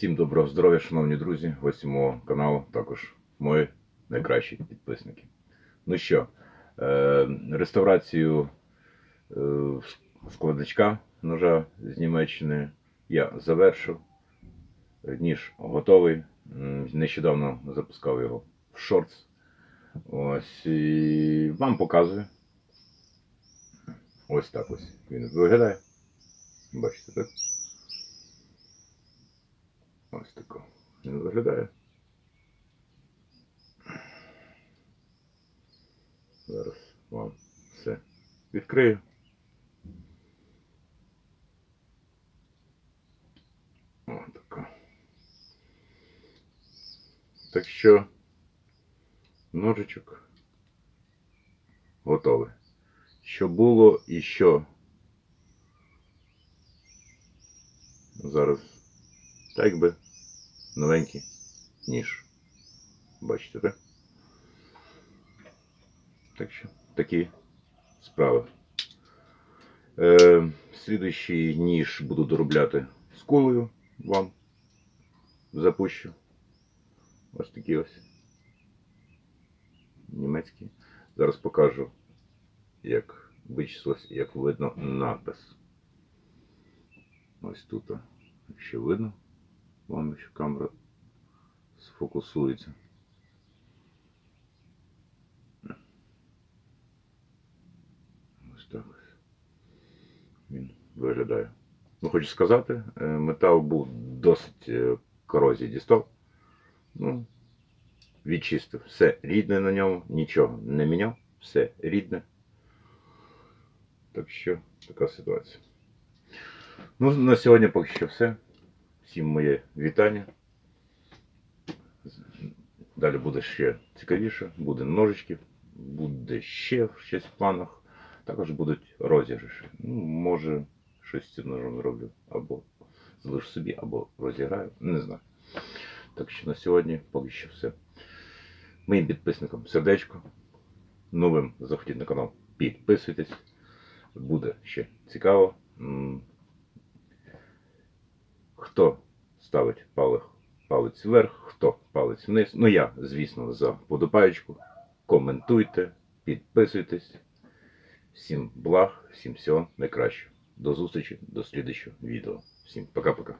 Всім доброго здоров'я, шановні друзі, гості мого каналу, також мої найкращі підписники. Ну що, е, реставрацію е, складачка ножа з Німеччини я завершив. Ніж готовий. Нещодавно запускав його в шортс. Ось і вам показую. Ось так ось він виглядає. Бачите, так? Ось тако він виглядає. Зараз вам все відкрию. О, тако. Так що ножичок готовий. Що було і що зараз так би новенький ніж. Бачите, так? Так що такі справи. Е, слідуючий ніж буду доробляти з колою вам запущу. Ось такі ось. Німецькі. Зараз покажу, як вичислилось, як видно напис. Ось тут, якщо видно, вам якщо камера сфокусується. Ось так. Він виглядає. Ну, хочу сказати, е, метал був досить е, корозії дістав. Ну, відчистив. Все рідне на ньому, нічого не міняв, все рідне. Так що така ситуація. Ну, на сьогодні поки що все. Всім моє вітання. Далі буде ще цікавіше, буде ножички, буде ще щось в планах. Також будуть розіграші. Ну, може, щось з цим ножом зроблю. Або залишу собі, або розіграю. Не знаю. Так що на сьогодні поки що все. Моїм підписникам сердечко. Новим заходіть на канал. Підписуйтесь. Буде ще цікаво. Хто ставить палець вверх, хто палець вниз. Ну я, звісно, за подобаєчку. Коментуйте, підписуйтесь. Всім благ, всім всього найкращого. До зустрічі, до слідчого відео. Всім пока-пока.